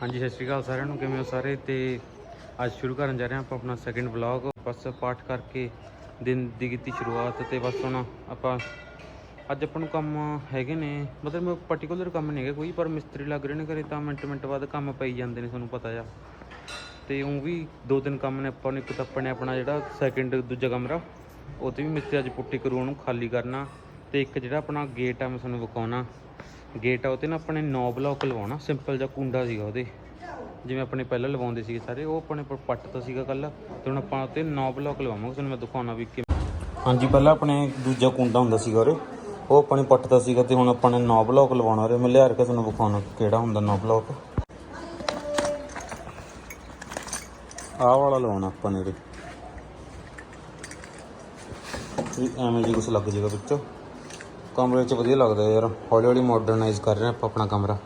ਹਾਂਜੀ, ਸਤਿ ਸ਼੍ਰੀ ਅਕਾਲ ਸਾਰਿਆਂ ਨੂੰ। ਕਿਵੇਂ ਹੋ ਸਾਰੇ? ਤੇ ਅੱਜ ਸ਼ੁਰੂ ਕਰਨ ਜਾ ਰਹੇ ਹਾਂ ਆਪਾਂ ਆਪਣਾ ਸੈਕਿੰਡ ਵਲੌਗ ਬਸ ਪਾਠ ਕਰਕੇ ਦਿਨ ਦੀ ਕੀਤੀ ਸ਼ੁਰੂਆਤ ਤੇ ਬਸ ਹੁਣ ਆਪਾਂ ਅੱਜ ਆਪਾਂ ਨੂੰ ਕੰਮ ਹੈਗੇ ਨੇ। ਮਤਲਬ ਪਾਰਟਿਕੂਲਰ ਕੰਮ ਨਹੀਂ ਹੈਗਾ ਕੋਈ, ਪਰ ਮਿਸਤਰੀ ਲੱਗ ਰਹੇ ਨੇ ਘਰੇ ਤਾਂ ਮਿੰਟ ਮਿੰਟ ਬਾਅਦ ਕੰਮ ਪਈ ਜਾਂਦੇ ਨੇ ਤੁਹਾਨੂੰ ਪਤਾ ਆ। ਤੇ ਉਹ ਵੀ ਦੋ ਤਿੰਨ ਕੰਮ ਨੇ ਆਪਾਂ ਨੂੰ। ਇੱਕ ਤਾਂ ਆਪਾਂ ਨੇ ਆਪਣਾ ਜਿਹੜਾ ਸੈਕਿੰਡ ਦੂਜਾ ਕਮਰਾ, ਉਹ 'ਤੇ ਵੀ ਮਿਸਤਰੀ ਅੱਜ ਪੁੱਟੀ ਕਰੂ, ਉਹਨੂੰ ਖਾਲੀ ਕਰਨਾ। ਤੇ ਇੱਕ ਜਿਹੜਾ ਆਪਣਾ ਗੇਟ ਆ ਮੈਂ ਤੁਹਾਨੂੰ ਵਿਖਾਉਣਾ। ਗੇਟ ਆ ਉਹ ਨਾ ਆਪਣੇ ਨੌ ਬਲੌਕ ਲਵਾਉਣਾ ਸਿੰਪਲ ਜਿਹਾ ਕੁੰਡਾ ਸੀਗਾ ਉਹਦੇ। ਜਿਵੇਂ ਆਪਣੇ ਪਹਿਲਾਂ ਲਵਾਉਂਦੇ ਸੀਗੇ ਸਾਰੇ, ਉਹ ਆਪਣੇ ਪਰ ਪੱਟਤਾ ਸੀਗਾ ਕੱਲ, ਤੇ ਹੁਣ ਆਪਾਂ ਉੱਤੇ ਨੌ ਬਲੌਕ ਲਵਾਵਾਂਗੇ, ਤੁਹਾਨੂੰ ਮੈਂ ਦਿਖਾਉਣਾ ਵੀ ਕਿ ਹਾਂਜੀ, ਪਹਿਲਾਂ ਆਪਣੇ ਦੂਜਾ ਕੁੰਡਾ ਹੁੰਦਾ ਸੀਗਾ ਉਰੇ ਉਹ ਆਪਾਂ ਨੇ ਪੱਟਤਾ ਸੀਗਾ, ਤੇ ਹੁਣ ਆਪਾਂ ਨੇ ਨੌ ਬਲੌਕ ਲਵਾਉਣਾ ਉਰੇ ਮੈਂ ਲਿਆ ਕੇ ਤੁਹਾਨੂੰ ਵਿਖਾਉਣਾ ਕਿਹੜਾ ਹੁੰਦਾ ਨੌ ਬਲੌਕ। ਆਹ ਵਾਲਾ ਲਵਾਉਣਾ ਆਪਾਂ ਨੇ ਉਰੇ ਐਵੇਂ ਜੀ ਕੁਛ ਲੱਗ ਜਾਏਗਾ ਵਿੱਚੋਂ। ਕਮਰੇ 'ਚ ਵਧੀਆ ਲੱਗਦਾ ਯਾਰ। ਹੌਲੀ ਹੌਲੀ ਮਾਡਰਨਾਈਜ਼ ਕਰ ਰਹੇ ਹਾਂ ਆਪਾਂ ਆਪਣਾ ਕਮਰਾ।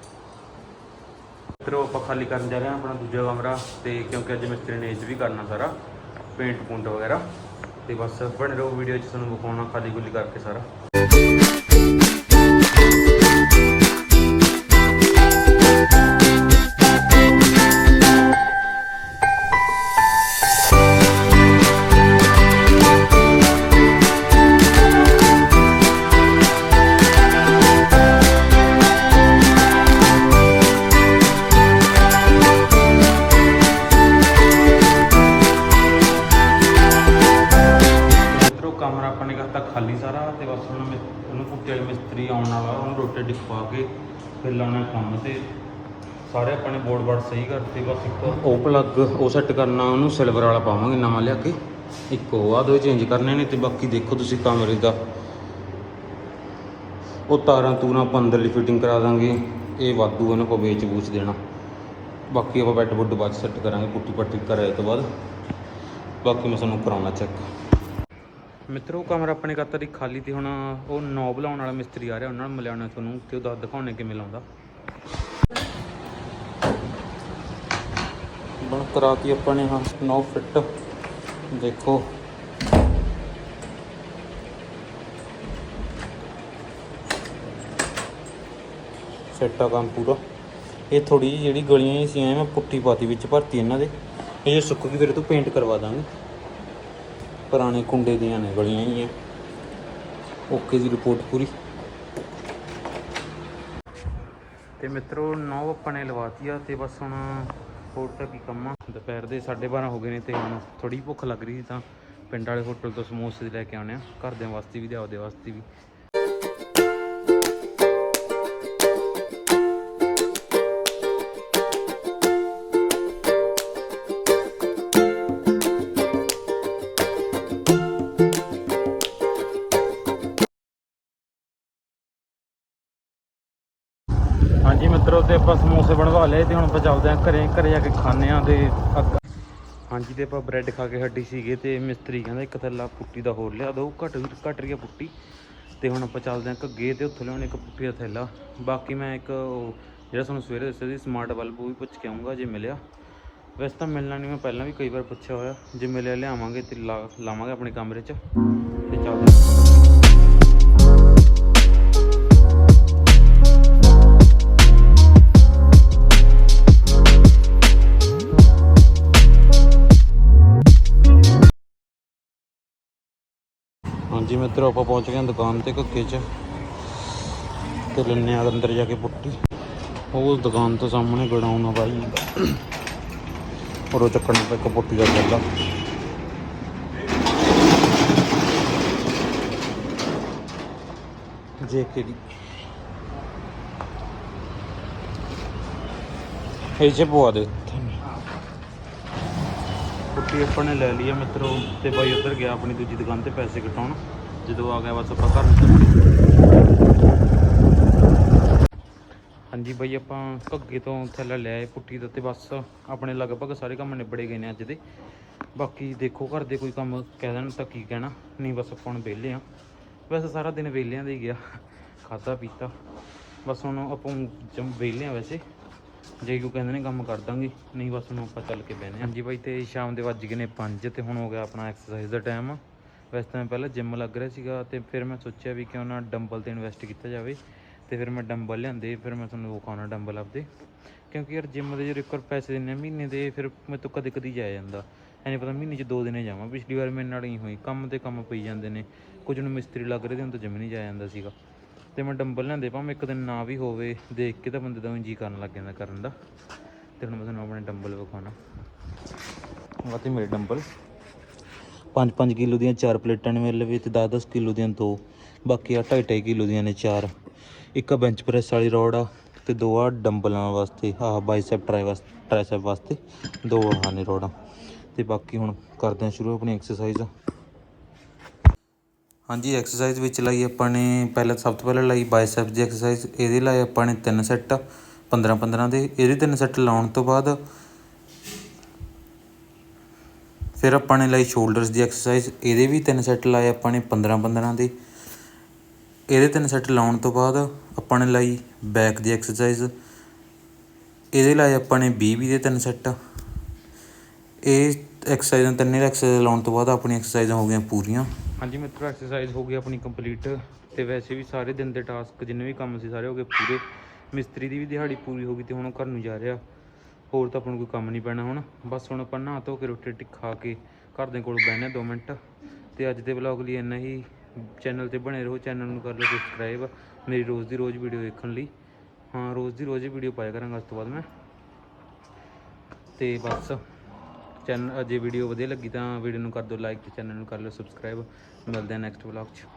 ਫਿਰ ਆਪਾਂ ਖਾਲੀ ਕਰਨ ਜਾ ਰਹੇ ਹਾਂ ਆਪਣਾ ਦੂਜਾ ਕਮਰਾ ਤੇ ਕਿਉਂਕਿ ਅੱਜ ਮਿਸਤਰੀ ਨੇ ਇਹ ਵੀ ਕਰਨਾ ਸਾਰਾ, ਪੇਂਟ ਪੁੰਟ ਵਗੈਰਾ। ਤੇ ਬਸ ਬਣੇ ਰਹੋ ਵੀਡੀਓ 'ਚ, ਤੁਹਾਨੂੰ ਵਿਖਾਉਣਾ ਖਾਲੀ ਗੁੱਲੀ ਕਰਕੇ ਸਾਰਾ। ਮਿਸਤਰੀ ਆਉਣ ਵਾਲਾ, ਉਹਨੂੰ ਰੋਟੇ ਡਿੱਕ ਕੇ ਫਿਰ ਲਾਉਣਾ ਕੰਮ ਤੇ। ਸਾਰੇ ਆਪਣੇ ਬੋਰਡ ਬਾਰਡ ਸਹੀ ਕਰਤੇ, ਬਸ ਇੱਕ ਉਹ ਪਲੱਗ ਉਹ ਸੈੱਟ ਕਰਨਾ, ਉਹਨੂੰ ਸਿਲਵਰ ਵਾਲਾ ਪਾਵਾਂਗੇ ਨਵਾਂ ਲਿਆ ਕੇ। ਇੱਕ ਉਹ ਆ, ਦੋ ਚੇਂਜ ਕਰਨੇ ਨੇ ਤੇ ਬਾਕੀ ਦੇਖੋ ਤੁਸੀਂ ਕਮਰੇ ਦਾ। ਉਹ ਤਾਰਾਂ ਤੂਰਾਂ ਆਪਾਂ ਅੰਦਰਲੀ ਫਿਟਿੰਗ ਕਰਾ ਦਾਂਗੇ। ਇਹ ਵਾਧੂ ਇਹਨਾਂ ਕੋ ਵੇਚ ਵੂਚ ਦੇਣਾ। ਬਾਕੀ ਆਪਾਂ ਬੈੱਡ ਬੁੱਡ ਬਾਅਦ ਸੈੱਟ ਕਰਾਂਗੇ ਪੁੱਟੀ ਪੱਟੀ ਕਰਾਏ ਤੋਂ ਬਾਅਦ। ਬਾਕੀ ਮੈਂ ਤੁਹਾਨੂੰ ਕਰਾਉਣਾ ਚੈੱਕ ਮਿੱਤਰੋ ਕਮਰਾ ਆਪਣੇ ਕਰਤਾ ਦੀ ਖਾਲੀ ਤੇ ਹੁਣ ਉਹ ਨੌਬ ਲਾਉਣ ਵਾਲਾ ਮਿਸਤਰੀ ਆ ਰਿਹਾ, ਉਹਨਾਂ ਨੂੰ ਮਿਲਾਉਣਾ ਤੁਹਾਨੂੰ ਤੇ ਉਹਦਾ ਦਿਖਾਉਣੇ ਕਿਵੇਂ ਲਾਉਂਦਾ। ਬਣ ਕਰਾਤੀ ਆਪਾਂ ਨੇ ਹਾਂ, ਨੌ ਫਿੱਟ, ਦੇਖੋ। ਫਿੱਟ ਆ ਕੰਮ ਪੂਰਾ। ਇਹ ਥੋੜੀ ਜਿਹੀ ਜਿਹੜੀ ਗਲੀਆਂ ਸੀ ਐ ਮੈਂ ਪਾਤੀ ਵਿੱਚ ਭਰਤੀ ਇਹਨਾਂ ਦੇ। ਇਹ ਸੁੱਕ ਗਈ, ਫਿਰ ਤੂੰ ਪੇਂਟ ਕਰਵਾ ਦਾਂਗੇ। ਪੁਰਾਣੇ ਕੁੰਡੇ ਦੀਆਂ ਨੇ ਗਲੀਆਂ ਹੀ ਆ ਓਕੇ ਦੀ ਰਿਪੋਰਟ ਪੂਰੀ। ਤੇ ਮਿੱਤਰੋ, ਨੌ ਆਪਾਂ ਨੇ ਲਵਾਤੀ ਆ ਤੇ ਬਸ ਹੁਣ ਹੋਰ ਤਾਂ ਕੀ ਕੰਮ ਆ। ਦੁਪਹਿਰ ਦੇ 12:30 ਹੋ ਗਏ ਨੇ ਤੇ ਹੁਣ ਥੋੜੀ ਭੁੱਖ ਲੱਗ ਰਹੀ ਸੀ ਤਾਂ ਪਿੰਡ ਵਾਲੇ ਹੋਟਲ ਤੋਂ ਸਮੋਸੇ ਲੈ ਕੇ ਆਉਣੇ ਆ ਘਰਦਿਆਂ ਵਾਸਤੇ ਵੀ ਤੇ ਆਪਦੇ ਵਾਸਤੇ ਵੀ। ਹਾਂਜੀ ਮਿੱਤਰੋ ਤੇ ਆਪਾਂ ਸਮੋਸੇ ਬਣਵਾ ਲਏ ਤੇ ਹੁਣ ਆਪਾਂ ਚੱਲਦੇ ਆਂ ਘਰੇ ਘਰੇ ਜਾ ਕੇ ਖਾਣੇ ਆਂ ਤੇ ਅੱਗ- ਹਾਂਜੀ ਤੇ ਆਪਾਂ ਬ੍ਰੈਡ ਖਾ ਕੇ ਹੱਡੀ ਸੀਗੇ ਤੇ ਮਿਸਤਰੀ ਕਹਿੰਦਾ ਇੱਕ ਥੱਲਾ ਪੁੱਟੀ ਦਾ ਹੋਰ ਲਿਆ ਦੋ, ਘਟ ਘਟ ਰਹੀ ਆ ਪੁੱਟੀ। ਤੇ ਹੁਣ ਆਪਾਂ ਚੱਲਦੇ ਆਂ ਘੱਗੇ ਤੇ ਉੱਥੋਂ ਲਿਆਉਣੇ ਇੱਕ ਪੁੱਟੀ ਦਾ ਥੈਲਾ। ਬਾਕੀ ਮੈਂ ਇੱਕ ਉਹ ਜਿਹੜਾ ਤੁਹਾਨੂੰ ਸਵੇਰੇ ਦੱਸਿਆ ਸੀ ਸਮਾਰਟ ਬਲਬ ਉਹ ਵੀ ਪੁੱਛ ਕੇ ਆਉਂਗਾ ਜੇ ਮਿਲਿਆ। ਵੈਸੇ ਤਾਂ ਮਿਲਣਾ ਨਹੀਂ, ਮੈਂ ਪਹਿਲਾਂ ਵੀ ਕਈ ਵਾਰ ਪੁੱਛਿਆ ਹੋਇਆ। ਜੇ ਮਿਲਿਆ ਲਿਆਵਾਂਗੇ ਤੇ ਲਾ- ਲਾਵਾਂਗੇ ਆਪਣੇ ਕਮਰੇ 'ਚ। ਤੇ ਚੱਲਦੇ ਮਿੱਤਰੋ ਆਪਾਂ ਪਹੁੰਚ ਗਏ ਦੁਕਾਨ ਤੇ ਘੱਗੇ 'ਚ, ਤੇ ਲੈਣੇ ਆ ਅੰਦਰ ਜਾ ਕੇ ਪੁੱਟੀ। ਉਹ ਦੁਕਾਨ ਤੋਂ ਸਾਹਮਣੇ ਗੜਾਉਣਾ ਬਾਈ। ਔਰ ਉਹ ਚੱਕਣਾ ਪਿਆ ਇੱਕ ਪੁੱਟੀ ਦਾ ਥੈਲਾ ਜੇ ਕੇ ਦੀ ਇਹ ਜੇ ਪਵਾ ਦੇ ਪੁੱਟੀ ਆਪਾਂ ਨੇ ਲੈ ਲਈ ਆ ਮਿੱਤਰੋ, ਤੇ ਬਾਈ ਉੱਧਰ ਗਿਆ ਆਪਣੀ ਦੂਜੀ ਦੁਕਾਨ ਤੇ ਪੈਸੇ ਕਟਾਉਣ। ਜਦੋਂ ਆ ਗਿਆ ਬਸ ਆਪਾਂ ਘਰ ਨੂੰ ਚੱਲਾਂਗੇ ਹਾਂਜੀ ਬਾਈ, ਆਪਾਂ ਘੱਗੇ ਤੋਂ ਥੱਲੇ ਲਿਆ ਏ ਪੁੱਟੀ ਦਾ ਤੇ ਬਸ ਆਪਣੇ ਲਗਭਗ ਸਾਰੇ ਕੰਮ ਨਿਬੜੇ ਗਏ ਨੇ ਅੱਜ ਦੇ। ਬਾਕੀ ਦੇਖੋ ਘਰ ਦੇ ਕੋਈ ਕੰਮ ਕਹਿ ਦੇਣ ਤਾਂ ਕੀ ਕਹਿਣਾ, ਨਹੀਂ ਬਸ ਆਪਾਂ ਹੁਣ ਵਿਹਲੇ ਆ ਵੈਸੇ ਸਾਰਾ ਦਿਨ ਵਿਹਲਿਆਂ ਦਾ ਹੀ ਗਿਆ ਖਾਦਾ ਪੀਤਾ। ਬਸ ਹੁਣ ਆਪਾਂ ਜਮ ਵਿਹਲੇ ਆ ਵੈਸੇ। ਜੇ ਕੋਈ ਕਹਿੰਦੇ ਨੇ ਕੰਮ ਕਰ ਦਾਂਗੇ, ਨਹੀਂ ਬਸ ਹੁਣ ਆਪਾਂ ਚੱਲ ਕੇ ਬਹਿਨੇ ਆਂ। ਹਾਂਜੀ ਬਾਈ, ਤੇ ਸ਼ਾਮ ਦੇ ਵੱਜ ਗਏ ਨੇ 5 ਤੇ ਹੁਣ ਹੋ ਗਿਆ ਆਪਣਾ ਐਕਸਰਸਾਈਜ਼ ਦਾ ਟਾਈਮ ਵੈਸੇ ਤਾਂ ਮੈਂ ਪਹਿਲਾਂ ਜਿਮ ਲੱਗ ਰਿਹਾ ਸੀਗਾ ਤੇ ਫਿਰ ਮੈਂ ਸੋਚਿਆ ਵੀ ਕਿਉਂ ਨਾ ਡੰਬਲ ਤੇ ਇਨਵੈਸਟ ਕੀਤਾ ਜਾਵੇ ਤੇ ਫਿਰ ਮੈਂ ਡੰਬਲ ਲਿਆਂਦੇ, ਫਿਰ ਮੈਂ ਤੁਹਾਨੂੰ ਵਿਖਾਉਣਾ ਡੰਬਲ ਆਪਦੇ। ਕਿਉਂਕਿ ਯਾਰ ਜਿਮ ਦੇ ਜੇ ਇੱਕ ਵਾਰ ਪੈਸੇ ਦਿੰਦੇ ਆ ਮਹੀਨੇ ਦੇ, ਫਿਰ ਮੈਂ ਤੋਂ ਕਦੇ ਕਦੀ ਜਾਇਆ ਜਾਂਦਾ। ਐ ਨਹੀਂ ਪਤਾ ਮਹੀਨੇ 'ਚ ਦੋ ਦਿਨੇ ਜਾਵਾਂ। ਪਿਛਲੀ ਵਾਰ ਮੇਰੇ ਨਾਲ ਹੀ ਹੋਈ, ਕੰਮ ਤੇ ਕੰਮ ਪਈ ਜਾਂਦੇ ਨੇ। ਕੁਝ ਨੂੰ ਮਿਸਤਰੀ ਲੱਗ ਰਹੇ ਤੇ ਹੁਣ ਤਾਂ ਜਿਮ ਨਹੀਂ ਜਾਇਆ ਜਾਂਦਾ ਸੀਗਾ। ਤੇ ਮੈਂ ਡੰਬਲ ਲਿਆਂਦੇ, ਭਾਵੇਂ ਇੱਕ ਦਿਨ ਨਾ ਵੀ ਹੋਵੇ, ਦੇਖ ਕੇ ਤਾਂ ਬੰਦੇ ਦਾ ਜੀ ਕਰਨ ਲੱਗ ਜਾਂਦਾ ਕਰਨ ਦਾ। ਤੇ ਹੁਣ ਮੈਂ ਤੁਹਾਨੂੰ ਆਪਣੇ ਡੰਬਲ ਵਿਖਾਉਣਾ। ਆਹ ਮੇਰੇ ਡੰਬਲ 5-5 ਕਿਲੋ ਦੀਆਂ ਚਾਰ ਪਲੇਟਾਂ ਨੇ ਮੇਰੇ ਲਵੇ ਤੇ 10-10 ਕਿਲੋ ਦੀਆਂ ਦੋ। ਬਾਕੀ ਆ 2.5 ਕਿਲੋ ਦੀਆਂ ਨੇ ਚਾਰ। ਇੱਕ ਆ ਬੈਂਚ ਪ੍ਰੈਸ ਵਾਲੀ ਰੋਡ ਆ ਤੇ ਦੋ ਆ ਡੰਬਲਾਂ ਵਾਸਤੇ, ਆਹ ਬਾਈਸੈਪ ਟਰਾਈ ਵਾਸਤੇ ਟ੍ਰਾਈਸੈਪ ਵਾਸਤੇ ਦੋ ਆ ਨੇ ਰੋਡਾਂ ਤੇ ਬਾਕੀ ਹੁਣ ਕਰਦੇ ਹਾਂ ਸ਼ੁਰੂ ਆਪਣੀ ਐਕਸਰਸਾਈਜ਼ ਹਾਂਜੀ ਐਕਸਰਸਾਈਜ਼ ਵਿੱਚ ਲਈ ਆਪਾਂ ਨੇ ਪਹਿਲਾਂ ਸਭ ਤੋਂ ਪਹਿਲਾਂ ਲਈ ਬਾਈਸੈਪ ਦੀ ਐਕਸਰਸਾਈਜ਼ ਇਹਦੇ ਲਈ ਆਪਾਂ ਨੇ ਤਿੰਨ ਸੈੱਟ 15 15 ਦੇ। ਇਹਦੇ ਤਿੰਨ ਸੈੱਟ ਲਾਉਣ ਤੋਂ ਬਾਅਦ ਫਿਰ ਆਪਾਂ ਨੇ ਲਈ ਸ਼ੋਲਡਰਸ ਦੀ ਐਕਸਰਸਾਈਜ਼ ਇਹਦੇ ਵੀ ਤਿੰਨ ਸੈੱਟ ਲਾਏ ਆਪਾਂ ਨੇ 15 15 ਦੇ। ਇਹਦੇ ਤਿੰਨ ਸੈੱਟ ਲਾਉਣ ਤੋਂ ਬਾਅਦ ਆਪਾਂ ਨੇ ਲਈ ਬੈਕ ਦੀ ਐਕਸਰਸਾਈਜ਼ ਇਹਦੇ ਲਾਏ ਆਪਾਂ ਨੇ 20 20 ਦੇ ਤਿੰਨ ਸੈੱਟ ਇਹ ਐਕਸਰਸਾਈਜ਼ਾਂ ਤਿੰਨੇ ਐਕਸਰਸਾਈਜ਼ ਲਾਉਣ ਤੋਂ ਬਾਅਦ ਆਪਣੀ ਐਕਸਰਸਾਈਜ਼ਾਂ ਹੋ ਗਈਆਂ ਪੂਰੀਆਂ। ਹਾਂਜੀ ਮਿੱਤਰੋ ਐਕਸਰਸਾਈਜ਼ ਹੋ ਗਈ ਆਪਣੀ ਕੰਪਲੀਟ ਤੇ ਵੈਸੇ ਵੀ ਸਾਰੇ ਦਿਨ ਦੇ ਟਾਸਕ ਜਿੰਨੇ ਵੀ ਕੰਮ ਸੀ, ਸਾਰੇ ਹੋ ਗਏ ਪੂਰੇ। ਮਿਸਤਰੀ ਦੀ ਵੀ ਦਿਹਾੜੀ ਪੂਰੀ ਹੋ ਗਈ ਤੇ ਹੁਣ ਉਹ ਘਰ ਨੂੰ ਜਾ ਰਿਹਾ। ਹੋਰ ਤਾਂ ਆਪਾਂ ਨੂੰ ਕੋਈ ਕੰਮ ਨਹੀਂ ਪੈਣਾ ਹੁਣ। ਬਸ ਹੁਣ ਆਪਾਂ ਨਹਾ ਧੋ ਕੇ ਰੋਟੀ ਰੋਟੀ ਖਾ ਕੇ ਘਰ ਦੇ ਕੋਲ ਬਹਿਣਾ 2 ਮਿੰਟ। ਤੇ ਅੱਜ ਦੇ ਵਲੌਗ ਲਈ ਇੰਨਾ ਹੀ। ਚੈਨਲ ਤੇ ਬਣੇ ਰਹੋ, ਚੈਨਲ ਨੂੰ ਕਰ ਲਓ ਸਬਸਕ੍ਰਾਈਬ ਮੇਰੀ ਰੋਜ਼ ਦੀ ਰੋਜ਼ ਵੀਡੀਓ ਦੇਖਣ ਲਈ। ਹਾਂ, ਰੋਜ਼ ਦੀ ਰੋਜ਼ ਵੀਡੀਓ ਪਾਇਆ ਕਰਾਂਗਾ ਉਸ ਤੋਂ ਬਾਅਦ ਮੈਂ। ਤੇ ਬਸ ਚੈਨਲ ਜੇ ਵੀਡੀਓ ਵਧੀਆ ਲੱਗੀ ਤਾਂ ਵੀਡੀਓ ਨੂੰ ਕਰ ਦਿਓ ਲਾਈਕ ਤੇ ਚੈਨਲ ਨੂੰ ਕਰ ਲਓ ਸਬਸਕ੍ਰਾਈਬ ਮਿਲਦੇ ਆ ਨੈਕਸਟ ਵਲੌਗ 'ਚ।